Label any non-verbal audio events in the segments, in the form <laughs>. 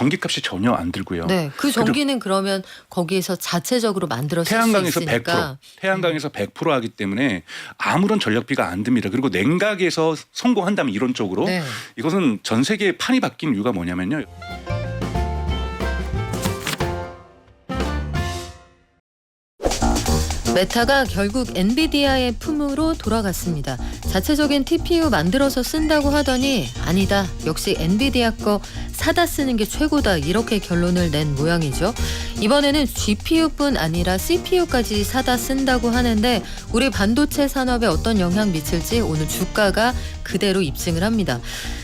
전기값이 전혀 안 들고요. 네, 그 전기는 그러면 거기에서 자체적으로 만들어서 쓸수 태양광에서 있으니까. 100%, 태양광에서 100% 하기 때문에 아무런 전력비가 안 듭니다. 그리고 냉각에서 성공한다면 이론적으로 네. 이것은 전 세계에 판이 바뀐 이유가 뭐냐면요. 메타가 결국 엔비디아의 품으로 돌아갔습니다. 자체적인 TPU 만들어서 쓴다고 하더니 아니다. 역시 엔비디아 거 사다 쓰는 게 최고다. 이렇게 결론을 낸 모양이죠. 이번에는 GPU뿐 아니라 CPU까지 사다 쓴다고 하는데 우리 반도체 산업에 어떤 영향 미칠지 오늘 주가가 그대로 입증을 합니다.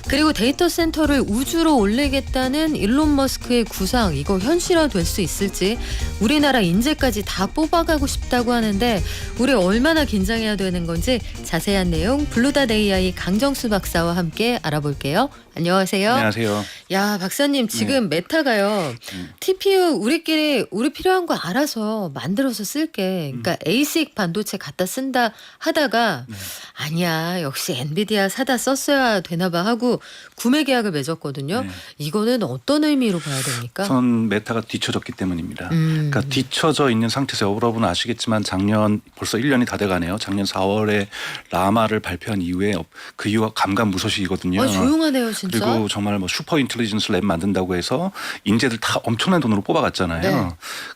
그리고 데이터 센터를 우주로 올리겠다는 일론 머스크의 구상 이거 현실화 될 수 있을지 우리나라 인재까지 다 뽑아가고 싶다고 하는데 우리 얼마나 긴장해야 되는 건지 자세한 내용 블루닷 AI 강정수 박사와 함께 알아볼게요. 안녕하세요. 안녕하세요. 야 박사님 지금 메타가요 음. TPU 우리끼리 우리 필요한 거 알아서 만들어서 쓸게. 그러니까 ASIC 반도체 갖다 쓴다 하다가 네. 아니야 역시 엔비디아 사다 썼어야 되나 봐 하고 구매 계약을 맺었거든요. 네. 이거는 어떤 의미로 봐야 됩니까? 선 메타가 뒤쳐졌기 때문입니다. 음. 그러니까 뒤쳐져 있는 상태에서 여러분 아시겠지만 작년 벌써 1년이 다 돼가네요. 작년 4월에 라마를 발표한 이후에 그 이유가 감감무소식이거든요. 아, 조용하네요 진짜. 그리고 정말 뭐 슈퍼 인텔리전스 랩 만든다고 해서 인재들 다 엄청난 돈으로 뽑아갔잖아요. 네.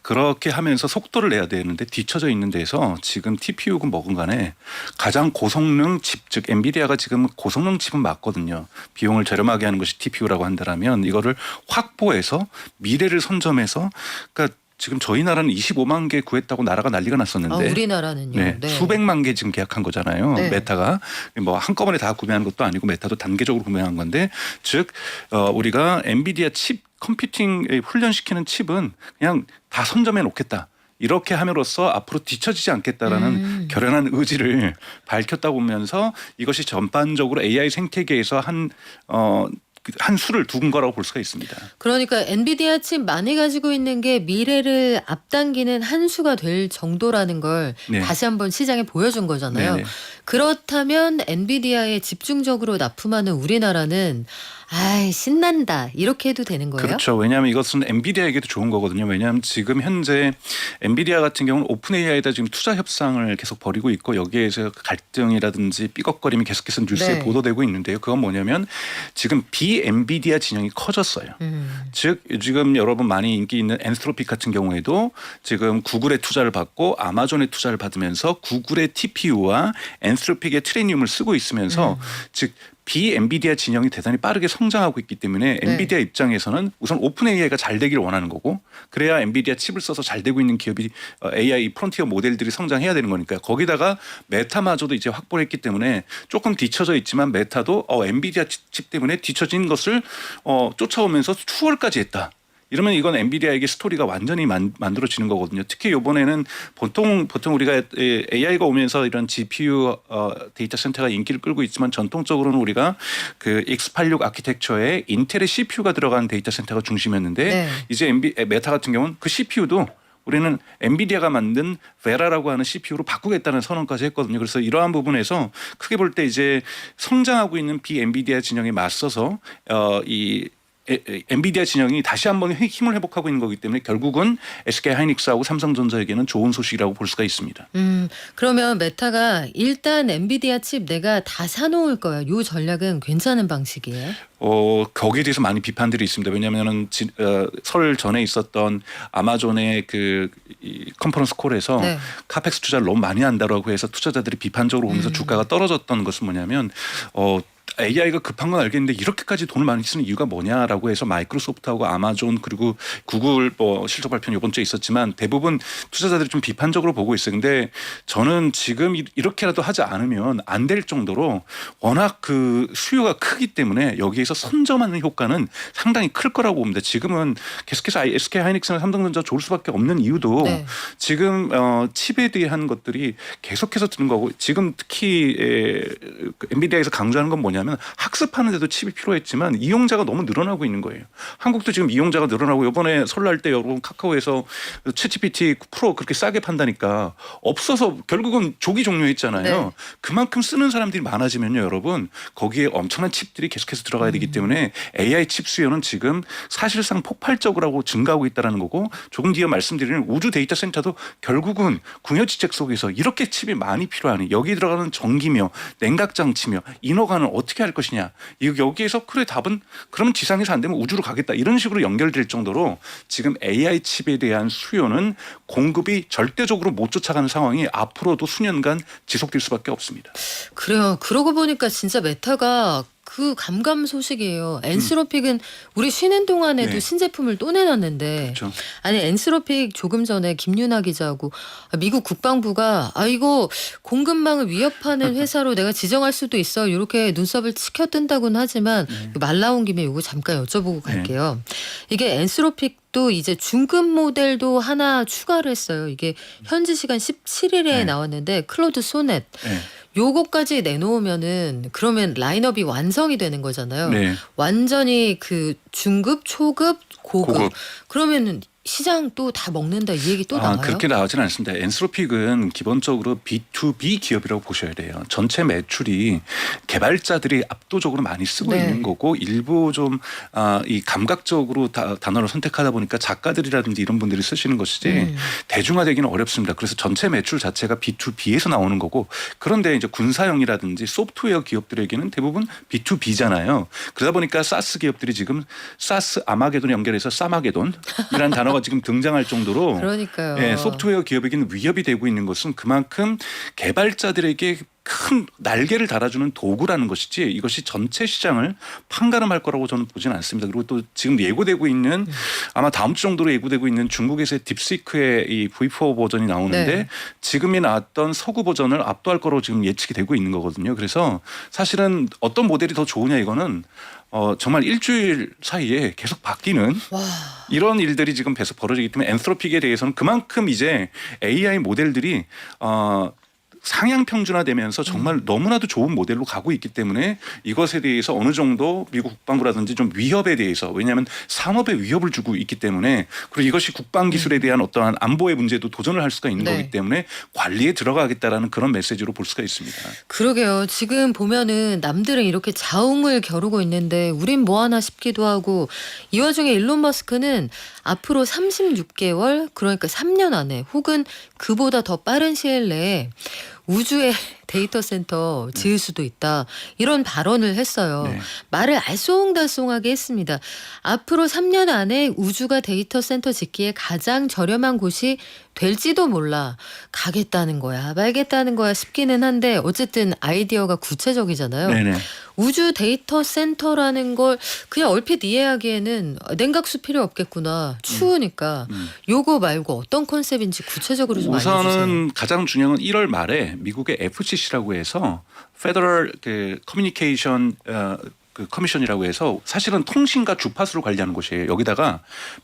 그렇게 하면서 속도를 내야 되는데 뒤쳐져 있는 데서 지금 TPU건 뭐건 간에 가장 고성능 칩, 즉 엔비디아가 지금 고성능 칩은 맞거든요. 비용을 저렴하게 하는 것이 TPU라고 한다면 이거를 확보해서 미래를 선점해서 그러니까 지금 저희 나라는 25만 개 구했다고 나라가 난리가 났었는데 아, 우리나라는요. 네, 네. 수백만 개 지금 계약한 거잖아요. 네. 메타가 뭐 한꺼번에 다 구매한 것도 아니고 메타도 단계적으로 구매한 건데 즉 어, 우리가 엔비디아 칩 컴퓨팅에 훈련시키는 칩은 그냥 다 선점해 놓겠다. 이렇게 함으로써 앞으로 뒤처지지 않겠다라는 음. 결연한 의지를 밝혔다고 보면서 이것이 전반적으로 AI 생태계에서 한 어, 그한 수를 둔 거라고 볼 수가 있습니다. 그러니까 엔비디아 칩 많이 가지고 있는 게 미래를 앞당기는 한 수가 될 정도라는 걸 네. 다시 한번 시장에 보여준 거잖아요. 네네. 그렇다면 엔비디아에 집중적으로 납품하는 우리나라는 아이 신난다 이렇게 해도 되는 거예요? 그렇죠. 왜냐하면 이것은 엔비디아에게도 좋은 거거든요. 왜냐하면 지금 현재 엔비디아 같은 경우는 오픈 AI에다 지금 투자 협상을 계속 벌이고 있고 여기에서 갈등이라든지 삐걱거림이 계속해서 뉴스에 네. 보도되고 있는데요. 그건 뭐냐면 지금 비엔비디아 진영이 커졌어요. 음. 즉 지금 여러분 많이 인기 있는 엔스트로픽 같은 경우에도 지금 구글의 투자를 받고 아마존의 투자를 받으면서 구글의 TPU와 엔스 트로픽의 트레니움을 쓰고 있으면서 즉 비엔비디아 진영이 대단히 빠르게 성장하고 있기 때문에 네. 엔비디아 입장에서는 우선 오픈 AI가 잘 되기를 원하는 거고 그래야 엔비디아 칩을 써서 잘 되고 있는 기업이 어, AI 프론티어 모델들이 성장해야 되는 거니까요. 거기다가 메타마저도 이제 확보를 했기 때문에 조금 뒤쳐져 있지만 메타도 어, 엔비디아 칩- 칩 때문에 뒤처진 것을 어, 쫓아오면서 추월까지 했다. 이러면 이건 엔비디아에게 스토리가 완전히 만, 만들어지는 거거든요. 특히 이번에는 보통 보통 우리가 에, AI가 오면서 이런 GPU 어, 데이터 센터가 인기를 끌고 있지만 전통적으로는 우리가 그 X86 아키텍처에 인텔의 CPU가 들어간 데이터 센터가 중심이었는데 네. 이제 엔비, 에, 메타 같은 경우는 그 CPU도 우리는 엔비디아가 만든 베라라고 하는 CPU로 바꾸겠다는 선언까지 했거든요. 그래서 이러한 부분에서 크게 볼 때 이제 성장하고 있는 비엔비디아 진영에 맞서서 어이 엔비디아 진영이 다시 한번 힘을 회복하고 있는 거기 때문에 결국은 SK 하이닉스하고 삼성전자에게는 좋은 소식이라고 볼 수가 있습니다. 음, 그러면 메타가 일단 엔비디아 칩 내가 다 사놓을 거야. 요 전략은 괜찮은 방식이에요. 어 거기에 대해서 많이 비판들이 있습니다. 왜냐하면은 지- 어, 설 전에 있었던 아마존의 그 이, 컨퍼런스 콜에서 네. 카펙스 투자를 너무 많이 한다라고 해서 투자자들이 비판적으로 보면서 음. 주가가 떨어졌던 것은 뭐냐면 어 AI가 급한 건 알겠는데 이렇게까지 돈을 많이 쓰는 이유가 뭐냐라고 해서 마이크로소프트하고 아마존 그리고 구글 뭐 실적 발표는 이번 주에 있었지만 대부분 투자자들이 좀 비판적으로 보고 있어요. 근데 저는 지금 이- 이렇게라도 하지 않으면 안 될 정도로 워낙 그 수요가 크기 때문에 여기에서 선점하는 효과는 상당히 클 거라고 봅니다. 지금은 계속해서 SK 하이닉스나 삼성전자 좋을 수밖에 없는 이유도 네. 지금 어, 칩에 대한 것들이 계속해서 드는 거고 지금 특히 에, 그 엔비디아에서 강조하는 건 뭐냐면 뭐냐면 학습하는 데도 칩이 필요했지만 이용자가 너무 늘어나고 있는 거예요. 한국도 지금 이용자가 늘어나고 이번에 설날 때 여러분 카카오에서 챗GPT 프로 그렇게 싸게 판다니까 없어서 결국은 조기 종료했잖아요. 네. 그만큼 쓰는 사람들이 많아지면요, 여러분 거기에 엄청난 칩들이 계속해서 들어가야 되기 때문에 AI 칩 수요는 지금 사실상 폭발적으로 증가하고 있다라는 거고 조금 뒤에 말씀드리는 우주 데이터 센터도 결국은 궁여지책 속에서 이렇게 칩이 많이 필요하니 여기 들어가는 전기며 냉각 장치며 인허가는 어떻게 할 것이냐 이- 여기에서 그래 답은 그러면 지상에서 안 되면 우주로 가겠다 이런 식으로 연결될 정도로 지금 AI 칩에 대한 수요는 공급이 절대적으로 못 쫓아가는 상황이 앞으로도 수년간 지속될 수밖에 없습니다. 그래요. 그러고 보니까 진짜 메타가 그 감감 소식이에요. 엔스로픽은 우리 쉬는 동안에도 음. 네. 신제품을 또 내놨는데 그렇죠. 아니 엔스로픽 조금 전에 김윤아 기자하고 아, 미국 국방부가 아 이거 공급망을 위협하는 <laughs> 회사로 내가 지정할 수도 있어 이렇게 눈썹을 치켜뜬다고는 하지만 네. 말 나온 김에 이거 잠깐 여쭤보고 갈게요. 이게 엔스로픽도 이제 중급 모델도 하나 추가를 했어요. 이게 현지 시간 17일에 네. 나왔는데 클로드 소넷 네. 요거까지 내놓으면은 그러면 라인업이 완성이 되는 거잖아요. 네. 완전히 그 중급, 초급, 고급. 고급. 그러면은 시장 또 다 먹는다 이 얘기 또 아, 나와요. 그렇게 나오지는 않습니다. 엔스로픽은 기본적으로 B2B 기업이라고 보셔야 돼요. 전체 매출이 개발자들이 압도적으로 많이 쓰고 네. 있는 거고 일부 좀 아, 이 감각적으로 다, 단어를 선택하다 보니까 작가들이라든지 이런 분들이 쓰시는 것이지 음. 대중화되기는 어렵습니다. 그래서 전체 매출 자체가 B2B에서 나오는 거고 그런데 이제 군사용이라든지 소프트웨어 기업들에게는 대부분 B2B잖아요. 그러다 보니까 사스 기업들이 지금 사스 아마게돈 연결해서 싸마게돈이라는 <laughs> 단어 가 지금 등장할 정도로 그러니까요. 예, 소프트웨어 기업에게는 위협이 되고 있는 것은 그만큼 개발자들에게 큰 날개를 달아주는 도구라는 것이지 이것이 전체 시장을 판가름할 거라고 저는 보지는 않습니다. 그리고 또 지금 예고되고 있는 음. 아마 다음 주 정도로 예고되고 있는 중국에서의 딥시크의 이 V4 버전이 나오는데 네. 지금이 나왔던 서구 버전을 압도할 거로 지금 예측이 되고 있는 거거든요. 그래서 사실은 어떤 모델이 더 좋으냐 이거는 어, 정말 일주일 사이에 계속 바뀌는 와. 이런 일들이 지금 계속 벌어지기 때문에 엔트로픽에 대해서는 그만큼 이제 AI 모델들이 어 상향 평준화되면서 정말 음. 너무나도 좋은 모델로 가고 있기 때문에 이것에 대해서 어느 정도 미국 국방부라든지 좀 위협에 대해서 왜냐하면 산업에 위협을 주고 있기 때문에 그리고 이것이 국방 기술에 대한 어떠한 안보의 문제도 도전을 할 수가 있는 음. 네. 거기 때문에 관리에 들어가겠다라는 그런 메시지로 볼 수가 있습니다. 그러게요. 지금 보면은 남들은 이렇게 자웅을 겨루고 있는데 우린 뭐 하나 싶기도 하고 이 와중에 일론 머스크는 앞으로 36개월 그러니까 3년 안에 혹은 그보다 더 빠른 시일 내에 우주에 데이터 센터 지을 수도 있다. 이런 발언을 했어요. 네. 말을 알쏭달쏭하게 했습니다. 앞으로 3년 안에 우주가 데이터 센터 짓기에 가장 저렴한 곳이 될지도 몰라. 가겠다는 거야, 말겠다는 거야 싶기는 한데 어쨌든 아이디어가 구체적이잖아요. 네네. 우주 데이터 센터라는 걸 그냥 얼핏 이해하기에는 냉각수 필요 없겠구나. 추우니까. 음. 요거 말고 어떤 컨셉인지 구체적으로 좀 알려주세요. 우선은 가장 중요한 건 1월 말에 미국의 FCC 라고 해서 페더럴 그 커뮤니케이션 어, 그 커미션이라고 해서 사실은 통신과 주파수를 관리하는 곳이에요. 여기다가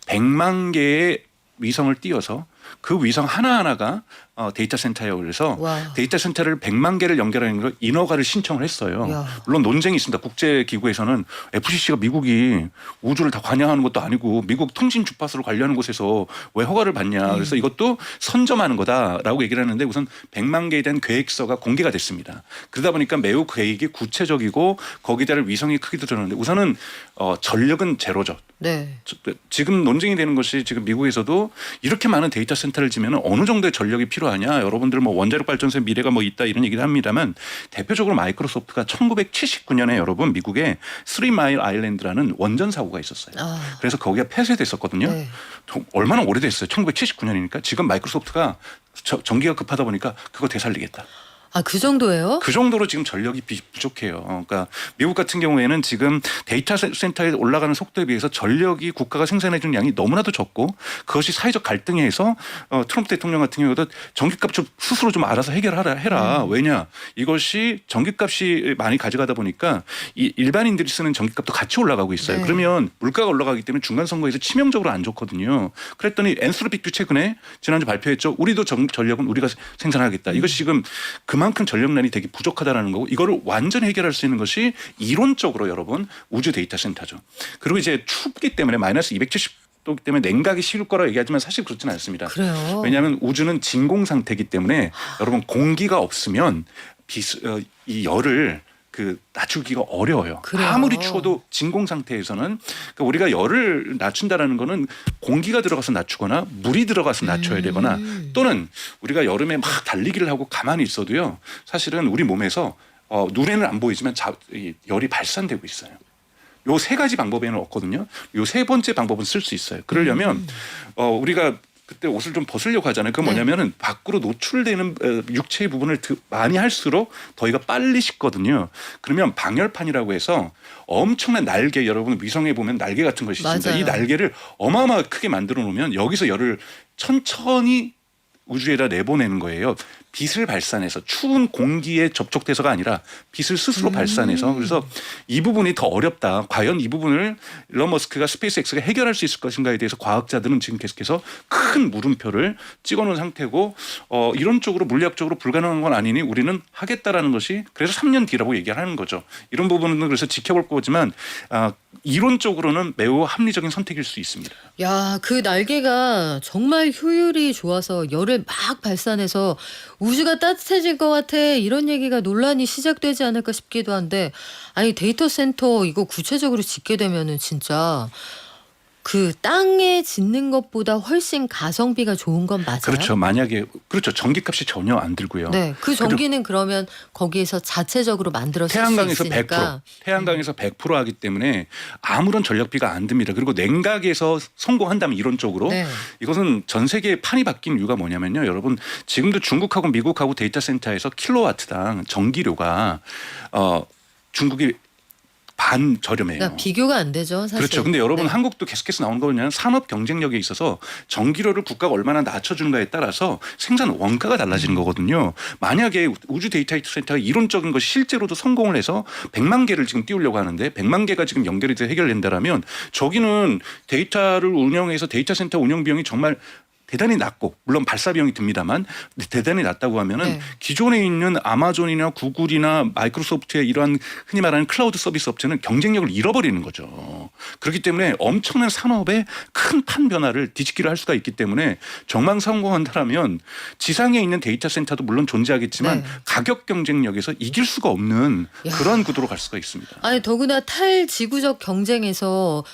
100만 개의 위성을 띄워서 그 위성 하나하나가 어, 데이터. 그래서 와. 데이터 센터를 100만 개를 연결하는 걸 인허가를 신청을 했어요. 야. 물론 논쟁이 있습니다. 국제 기구에서는 FCC가 미국이 우주를 다 관여하는 것도 아니고 미국 통신 주파수를 관리하는 곳에서 왜 허가를 받냐. 그래서 이것도 선점하는 거다라고 얘기를 하는데 우선 100만 개에 대한 계획서가 공개가 됐습니다. 그러다 보니까 매우 계획이 구체적이고 거기에 따른 위성의 크기도 드러나는데 우선은 어, 전력은 제로죠. 네. 저- 지금 논쟁이 되는 것이 지금 미국에서도 이렇게 많은 데이터 센터를 지면 어느 정도의 전력이 필요 하냐 여러분들 뭐 원자력 발전소의 미래가 뭐 있다 이런 얘기를 합니다만 대표적으로 마이크로소프트가 1979년에 여러분 미국에 스리마일 아일랜드라는 원전 사고가 있었어요. 아. 그래서 거기가 폐쇄됐었거든요. 네. 정- 얼마나 오래됐어요. 1979년이니까 지금 마이크로소프트가 저- 전기가 급하다 보니까 그거 되살리겠다. 아, 그 정도예요? 그 정도로 지금 전력이 비- 부족해요. 어, 그러니까 미국 같은 경우에는 지금 데이터 센- 센터에 올라가는 속도에 비해서 전력이 국가가 생산해 주는 양이 너무나도 적고 그것이 사회적 갈등에 해서 어, 트럼프 대통령 같은 경우도 전기값 좀 스스로 좀 알아서 해결하라 해라. 음. 왜냐 이것이 전기값이 많이 가져가다 보니까 이 일반인들이 쓰는 전기값도 같이 올라가고 있어요. 네. 그러면 물가가 올라가기 때문에 중간 선거에서 치명적으로 안 좋거든요. 그랬더니 엔스로빅도 최근에 지난주 발표했죠. 우리도 전, 전력은 우리가 생산하겠다. 음. 이것이 지금 그만 그만큼 전력난이 되게 부족하다라는 거고 이거를 완전히 해결할 수 있는 것이 이론적으로 여러분 우주 데이터 센터죠. 그리고 이제 춥기 때문에 마이너스 270도 때문에 냉각이 쉬울 거라 얘기하지만 사실 그렇지는 않습니다. 그래요. 왜냐하면 우주는 진공 상태이기 때문에 여러분 공기가 없으면 비스, 어, 이 열을 그 낮추기가 어려워요. 그래요? 아무리 추워도 진공 상태에서는 그러니까 우리가 열을 낮춘다라는 거는 공기가 들어가서 낮추거나 물이 들어가서 낮춰야 되거나 음. 또는 우리가 여름에 막 달리기를 하고 가만히 있어도요. 사실은 우리 몸에서 어, 눈에는 안 보이지만 자, 이 열이 발산되고 있어요. 요 세 가지 방법에는 없거든요. 요 세 번째 방법은 쓸 수 있어요. 그러려면 어 우리가 그때 옷을 좀 벗으려고 하잖아요. 그건 네. 뭐냐면은 밖으로 노출되는 어, 육체의 부분을 드- 많이 할수록 더위가 빨리 식거든요. 그러면 방열판이라고 해서 엄청난 날개 여러분 위성에 보면 날개 같은 것이 있습니다. 맞아요. 이 날개를 어마어마하게 크게 만들어 놓으면 여기서 열을 천천히 우주에다 내보내는 거예요. 빛을 발산해서 추운 공기에 접촉돼서가 아니라 빛을 스스로 발산해서 그래서 이 부분이 더 어렵다. 과연 이 부분을 일론 머스크가 스페이스X가 해결할 수 있을 것인가에 대해서 과학자들은 지금 계속해서 큰 물음표를 찍어놓은 상태고 어, 이론적으로 물리학적으로 불가능한 건 아니니 우리는 하겠다라는 것이 그래서 3년 뒤라고 얘기하는 거죠. 이런 부분은 그래서 지켜볼 거지만 아, 이론적으로는 매우 합리적인 선택일 수 있습니다. 야, 그 날개가 정말 효율이 좋아서 열을 막 발산해서 우주가 따뜻해질 것 같아. 이런 얘기가 논란이 시작되지 않을까 싶기도 한데, 아니, 데이터 센터 이거 구체적으로 짓게 되면은 진짜 그 땅에 짓는 것보다 훨씬 가성비가 좋은 건 맞아요. 그렇죠. 만약에 그렇죠. 전기값이 전혀 안 들고요. 네, 그 전기는 그러면 거기에서 자체적으로 만들어 쓸수 태양광에서 있으니까. 100%, 태양광에서 100% 하기 때문에 아무런 전력비가 안 듭니다. 그리고 냉각에서 성공한다면 이론적으로 네. 이것은 전 세계 판이 바뀐 이유가 뭐냐면요. 여러분 지금도 중국하고 미국하고 데이터 센터에서 킬로와트당 전기료가 어 중국이 반 저렴해요. 그러니까 비교가 안 되죠, 사실. 그렇죠. 근데 여러분 네. 한국도 계속해서 나오는 거냐면 산업 경쟁력에 있어서 전기료를 국가가 얼마나 낮춰주는가에 따라서 생산 원가가 달라지는 음. 거거든요. 만약에 우주 데이터 센터가 이론적인 것이 실제로도 성공을 해서 100만 개를 지금 띄우려고 하는데 100만 개가 지금 연결이 돼 해결된다라면 저기는 데이터를 운영해서 데이터 센터 운영 비용이 정말 대단히 낮고 물론 발사 비용이 듭니다만 대단히 낮다고 하면은 네. 기존에 있는 아마존이나 구글이나 마이크로소프트의 이러한 흔히 말하는 클라우드 서비스 업체는 경쟁력을 잃어버리는 거죠. 그렇기 때문에 엄청난 산업의 큰 판 변화를 뒤집기를 할 수가 있기 때문에 정말 성공한다라면 지상에 있는 데이터 센터도 물론 존재하겠지만 네. 가격 경쟁력에서 이길 수가 없는 야. 그런 구도로 갈 수가 있습니다. 아니 더구나 탈지구적 경쟁에서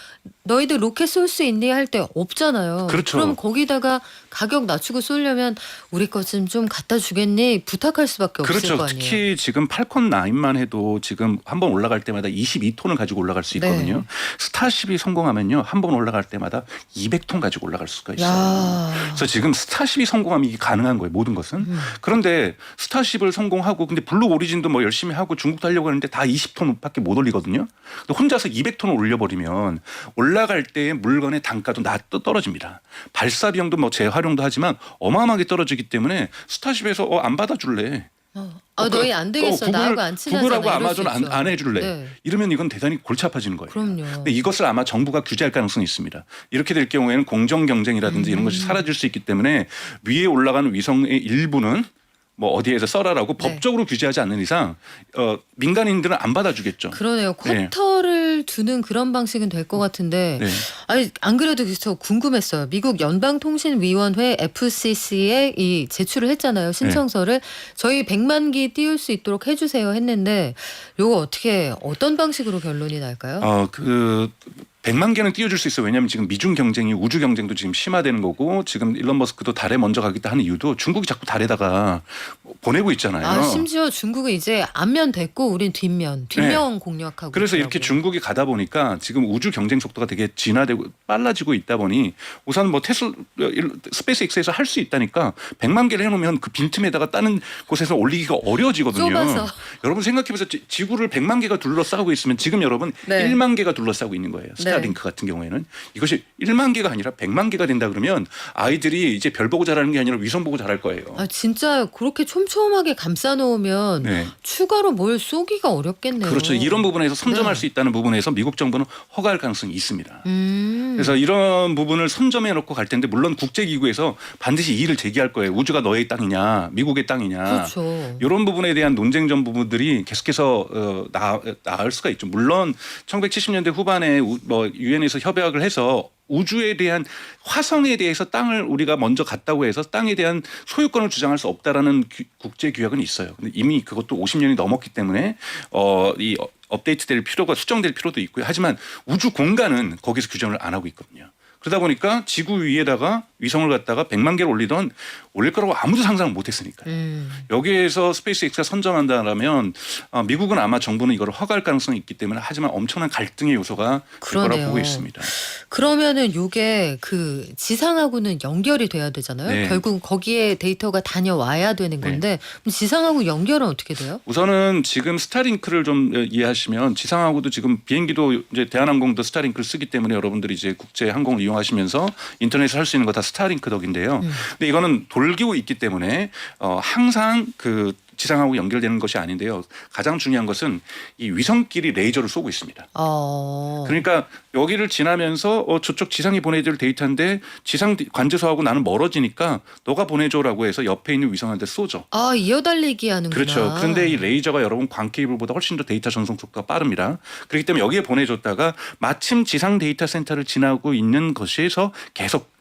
너희들 로켓 쏠 수 있니 할 때 없잖아요. 그렇죠. 럼 거기다가 가격 낮추고 쏘려면 우리 것 좀 좀 갖다 주겠니 부탁할 수밖에 없을 그렇죠. 거 아니에요. 특히 지금 팔콘 9만 해도 지금 한 번 올라갈 때마다 22톤을 가지고 올라갈 수 있거든요. 네. 스타쉽이 성공하면요. 한 번 올라갈 때마다 200톤 가지고 올라갈 수가 있어요. 야. 그래서 지금 스타쉽이 성공하면 이게 가능한 거예요. 모든 것은. 음. 그런데 스타쉽을 성공하고 근데 블루 오리진도 뭐 열심히 하고 중국도 하려고 하는데 다 20톤밖에 못 올리거든요. 근데 혼자서 200톤을 올려버리면 올라갈 때의 물건의 단가도 낮 떨어집니다. 발사 비용도 뭐 재활용도 하지만 어마어마하게 떨어지기 때문에 스타쉽에서 어, 안 받아줄래. 어. 아 너희 안 되겠어. 어, 구글- 나하고 안 친하잖아. 구글하고 아마존 안. 안 해줄래. 네. 이러면 이건 대단히 골치 아파지는 거예요. 그럼요. 근데 이것을 아마 정부가 규제할 가능성이 있습니다. 이렇게 될 경우에는 공정 경쟁이라든지 이런 음. 것이 사라질 수 있기 때문에 위에 올라가는 위성의 일부는 뭐 어디에서 써라라고 네. 법적으로 규제하지 않는 이상 어, 민간인들은 안 받아주겠죠. 그러네요. 네. 쿼터를 두는 그런 방식은 될 것 같은데 네. 아니 안 그래도 저 궁금했어요. 미국 연방통신위원회 FCC에 이 제출을 했잖아요. 신청서를 저희 100만 기 띄울 수 있도록 해주세요 했는데 요거 어떻게 어떤 방식으로 결론이 날까요? 어, 그 100만 개는 띄워줄 수 있어요. 왜냐하면 지금 미중 경쟁이 우주 경쟁도 지금 심화되는 거고 지금 일론 머스크도 달에 먼저 가겠다 하는 이유도 중국이 자꾸 달에다가 보내고 있잖아요. 아 심지어 중국은 이제 앞면 됐고 우린 뒷면 뒷면 공략하고 네. 그래서 이렇게 있더라고요. 중국이 가다 보니까 지금 우주 경쟁 속도가 되게 진화되고 빨라지고 있다 보니 우선 뭐 테슬 스페이스X에서 할 수 있다니까 100만 개를 해놓으면 그 빈틈에다가 다른 곳에서 올리기가 어려워지거든요. 좁아서. 여러분 생각해보세요. 지- 지구를 100만 개가 둘러싸고 있으면 지금 여러분 네. 1만 개가 둘러싸고 있는 거예요. 스타링크 같은 경우에는 이것이 1만 개가 아니라 100만 개가 된다 그러면 아이들이 이제 별 보고 자라는 게 아니라 위성 보고 자랄 거예요. 아 진짜 그렇게 촘촘하게 감싸 놓으면 네. 추가로 뭘 쏘기가 어렵겠네요. 그렇죠. 이런 부분에서 선점할 네. 수 있다는 부분에서 미국 정부는 허가할 가능성이 있습니다. 음. 그래서 이런 부분을 선점해 놓고 갈 텐데 물론 국제기구에서 반드시 이의를 제기할 거예요. 우주가 너의 땅이냐, 미국의 땅이냐. 그렇죠. 이런 부분에 대한 논쟁점 부분들이 계속해서 어, 나, 나을 수가 있죠. 물론 1970년대 후반에 우- 뭐 유엔에서 협약을 해서 우주에 대한 화성에 대해서 땅을 우리가 먼저 갔다고 해서 땅에 대한 소유권을 주장할 수 없다라는 규- 국제 규약은 있어요. 근데 이미 그것도 50년이 넘었기 때문에 어 이 업데이트될 필요가 수정될 필요도 있고요. 하지만 우주 공간은 거기서 규정을 안 하고 있거든요. 그러다 보니까 지구 위에다가 위성을 갖다가 100만 개를 올리던 올릴 거라고 아무도 상상을 못 했으니까요. 음. 여기에서 스페이스X가 선점한다라면 어, 미국은 아마 정부는 이걸 허가할 가능성이 있기 때문에 하지만 엄청난 갈등의 요소가 될 거라고 그러네요. 보고 있습니다. 그러면은 요게 그 지상하고는 연결이 돼야 되잖아요. 네. 결국 거기에 데이터가 다녀와야 되는 건데 그럼 지상하고 연결은 어떻게 돼요? 우선은 지금 스타링크를 좀 어, 이해하시면 지상하고도 지금 비행기도 이제 대한항공도 스타링크를 쓰기 때문에 여러분들이 이제 국제 항공을 이용하시면서 인터넷을 할 수 있는 거 다 스타링크 덕인데요. 음. 근데 이거는 돌 기고 있기 때문에 어 항상 그 지상하고 연결되는 것이 아닌데요. 가장 중요한 것은 이 위성끼리 레이저를 쏘고 있습니다. 어. 그러니까 여기를 지나면서 어, 저쪽 지상이 보내줄 데이터인데 지상 관제소하고 나는 멀어지니까 너가 보내줘라고 해서 옆에 있는 위성한테 쏘죠. 아 이어달리기 하는구나. 그렇죠. 그런데 이 레이저가 여러분 광 케이블보다 훨씬 더 데이터 전송 속도가 빠릅니다. 그렇기 때문에 여기에 보내줬다가 마침 지상 데이터 센터를 지나고 있는 것에서 계속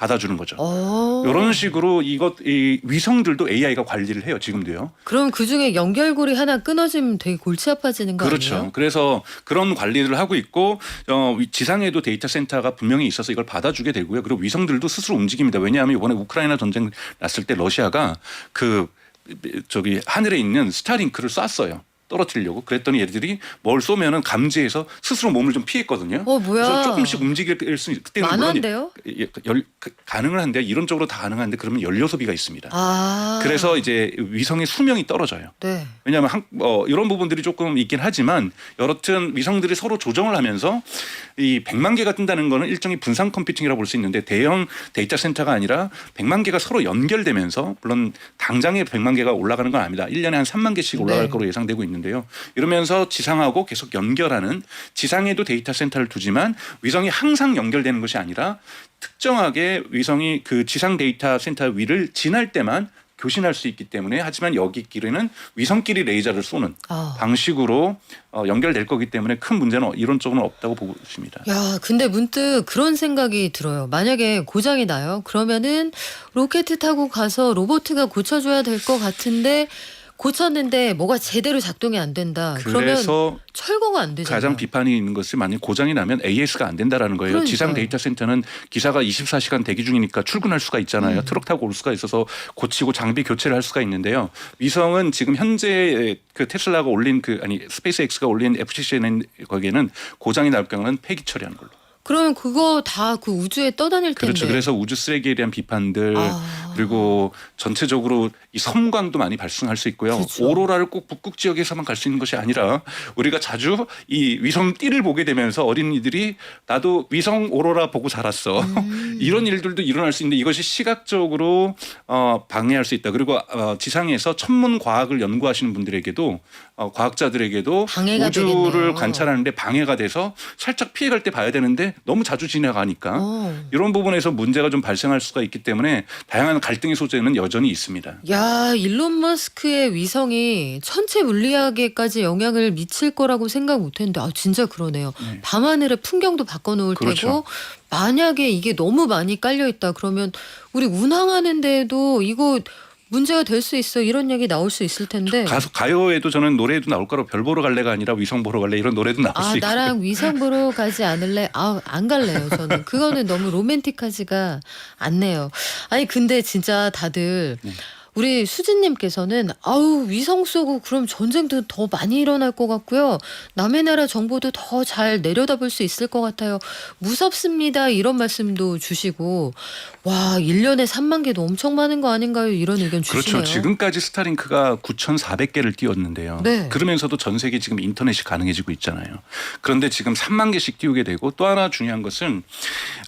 받아주는 거죠. 어. 이런 식으로 이것 이 위성들도 AI가 관리를 해요. 지금도요. 그럼 그 중에 연결고리 하나 끊어지면 되게 골치 아파지는 거 그렇죠. 아니에요? 그래서 그런 관리를 하고 있고 어, 위- 지상에도 데이터 센터가 분명히 있어서 이걸 받아주게 되고요. 그리고 위성들도 스스로 움직입니다. 왜냐하면 이번에 우크라이나 전쟁 났을 때 러시아가 그 저기 하늘에 있는 스타링크를 쐈어요. 떨어뜨리려고 그랬더니 얘들이 뭘 쏘면은 감지해서 스스로 몸을 좀 피했거든요. 어 뭐야? 그래서 조금씩 움직일 수 있- 그때는 물론 만화인데요? 예, 열, 그- 가능은 한데 이론적으로 다 가능한데 그러면 연료 소비가 있습니다. 아. 그래서 이제 위성의 수명이 떨어져요. 네. 왜냐하면 한, 어, 이런 부분들이 조금 있긴 하지만 여러튼 위성들이 서로 조정을 하면서 이 100만 개가 뜬다는 거는 일종의 분산 컴퓨팅이라고 볼 수 있는데 대형 데이터 센터가 아니라 100만 개가 서로 연결되면서 물론 당장에 100만 개가 올라가는 건 아닙니다. 1년에 한 3만 개씩 올라갈 네. 거로 예상되고 있는데 요. 이러면서 지상하고 계속 연결하는 지상에도 데이터 센터를 두지만 위성이 항상 연결되는 것이 아니라 특정하게 위성이 그 지상 데이터 센터 위를 지날 때만 교신할 수 있기 때문에 하지만 여기끼리는 위성끼리 레이저를 쏘는 아. 방식으로 어, 연결될 거기 때문에 큰 문제는 이론적으로는 없다고 보고 있습니다. 야, 근데 문득 그런 생각이 들어요. 만약에 고장이 나요. 그러면은 로켓 타고 가서 로보트가 고쳐줘야 될 것 같은데 고쳤는데 뭐가 제대로 작동이 안 된다. 그러면 그래서 철거가 안 되잖아요. 가장 비판이 있는 것이 만약 고장이 나면 AS가 안 된다라는 거예요. 그러니까요. 지상 데이터 센터는 기사가 24시간 대기 중이니까 출근할 수가 있잖아요. 음. 트럭 타고 올 수가 있어서 고치고 장비 교체를 할 수가 있는데요. 위성은 지금 현재 그 테슬라가 올린 그 아니 스페이스X가 올린 FCC는 거기에는 고장이 날 경우는 폐기 처리하는 걸로. 그러면 그거 다 그 우주에 떠다닐 텐데. 그렇죠. 그래서 우주 쓰레기에 대한 비판들 아. 그리고 전체적으로 이 섬광도 많이 발생할 수 있고요. 그렇죠. 오로라를 꼭 북극 지역에서만 갈 수 있는 것이 아니라 우리가 자주 이 위성 띠를 보게 되면서 어린이들이 나도 위성 오로라 보고 자랐어. 음. 이런 일들도 일어날 수 있는데 이것이 시각적으로 어, 방해할 수 있다. 그리고 어, 지상에서 천문 과학을 연구하시는 분들에게도 어, 과학자들에게도 우주를 되겠네요. 관찰하는데 방해가 돼서 살짝 피해갈 때 봐야 되는데 너무 자주 지나가니까 어. 이런 부분에서 문제가 좀 발생할 수가 있기 때문에 다양한 갈등의 소재는 여전히 있습니다. 야, 일론 머스크의 위성이 천체 물리학에까지 영향을 미칠 거라고 생각 못 했는데 아 진짜 그러네요. 네. 밤하늘의 풍경도 바꿔 놓을 그렇죠. 테고 만약에 이게 너무 많이 깔려 있다 그러면 우리 운항하는 데도 이거 문제가 될 수 있어 이런 얘기 나올 수 있을 텐데 가수 가요에도 저는 노래도 나올 거라고 별 보러 갈래가 아니라 위성 보러 갈래 이런 노래도 나올 아 수 있고 나랑 <laughs> 위성 보러 가지 않을래? 아안 갈래요 저는 그거는 너무 로맨틱하지가 않네요. 아니 근데 진짜 다들 네. 우리 수진님께서는 아우 위성 쏘고 그럼 전쟁도 더 많이 일어날 것 같고요. 남의 나라 정보도 더 잘 내려다볼 수 있을 것 같아요. 무섭습니다. 이런 말씀도 주시고 와 1년에 3만 개도 엄청 많은 거 아닌가요? 이런 의견 주시네요. 그렇죠. 지금까지 스타링크가 9,400개를 띄웠는데요. 네. 그러면서도 전 세계 지금 인터넷이 가능해지고 있잖아요. 그런데 지금 3만 개씩 띄우게 되고 또 하나 중요한 것은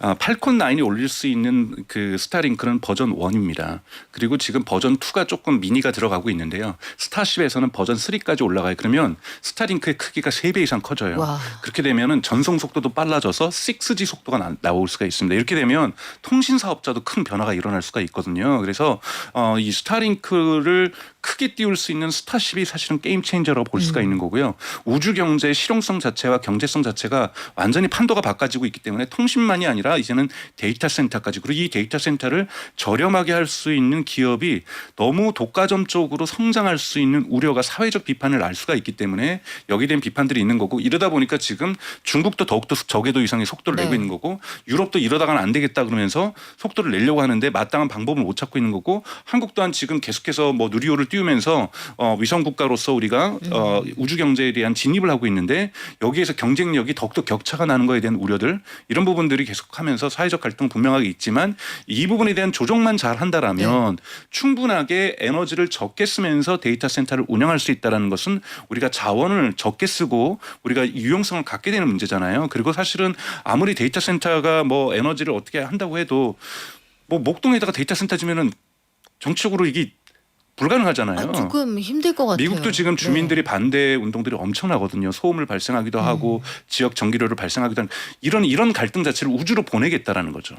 아, 팔콘 9이 올릴 수 있는 그 스타링크는 버전 1입니다. 그리고 지금 버전 2가 조금 미니가 들어가고 있는데요. 스타쉽에서는 버전 3까지 올라가요. 그러면 스타링크의 크기가 3배 이상 커져요. 와. 그렇게 되면은 전송 속도도 빨라져서 6G 속도가 나, 나올 수가 있습니다. 이렇게 되면 통신 사업자도 큰 변화가 일어날 수가 있거든요. 그래서 어, 이 스타링크를 크게 띄울 수 있는 스타쉽이 사실은 게임 체인저라고 볼 수가 있는 거고요. 우주 경제의 실용성 자체와 경제성 자체가 완전히 판도가 바꿔지고 있기 때문에 통신만이 아니라 이제는 데이터 센터까지 그리고 이 데이터 센터를 저렴하게 할 수 있는 기업이 너무 독과점 쪽으로 성장할 수 있는 우려가 사회적 비판을 알 수가 있기 때문에 여기에 대한 비판들이 있는 거고 이러다 보니까 지금 중국도 더욱더 적외도 이상의 속도를 네. 내고 있는 거고 유럽도 이러다가는 안 되겠다 그러면서 속도를 내려고 하는데 마땅한 방법을 못 찾고 있는 거고 한국 또한 지금 계속해서 뭐 누리호를 띄우면서 어, 위성 국가로서 우리가 어, 우주 경제에 대한 진입을 하고 있는데 여기에서 경쟁력이 더욱더 격차가 나는 거에 대한 우려들 이런 부분들이 계속하면서 사회적 갈등 은 분명하게 있지만 이 부분에 대한 조정만 잘 한다라면 충분 하게 에너지를 적게 쓰면서 데이터 센터를 운영할 수 있다라는 것은 우리가 자원을 적게 쓰고 우리가 유용성을 갖게 되는 문제잖아요. 그리고 사실은 아무리 데이터 센터가 뭐 에너지를 어떻게 한다고 해도 뭐 목동에다가 데이터 센터 지면은 정치적으로 이게 불가능하잖아요. 아, 조금 힘들 것 같아요. 미국도 지금 네. 주민들이 반대 운동들이 엄청나거든요. 소음을 발생하기도 하고 지역 전기료를 발생하기도 하는 이런 이런 갈등 자체를 우주로 보내겠다라는 거죠.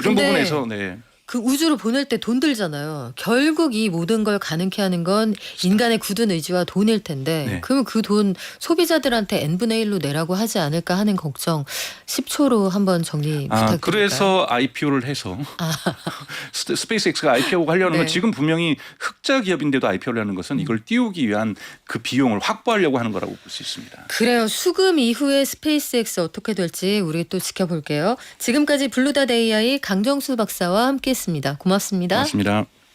이런 부분에서 네. 그 우주로 보낼 때 돈 들잖아요. 결국 이 모든 걸 가능케 하는 건 인간의 굳은 의지와 돈일 텐데 네. 그러면 그 돈 소비자들한테 n분의 1로 내라고 하지 않을까 하는 걱정 10초로 한번 정리 아, 부탁드릴까요? 그래서 IPO를 해서 <laughs> 스- 스페이스X가 IPO 하려는 네. 건 지금 분명히 흑자 기업인데도 IPO를 하는 것은 이걸 띄우기 위한 그 비용을 확보하려고 하는 거라고 볼 수 있습니다. 그래요. 수금 이후에 스페이스X 어떻게 될지 우리 또 지켜볼게요. 지금까지 AI 강정수 박사와 함께 했습니다. 고맙습니다. 고맙습니다.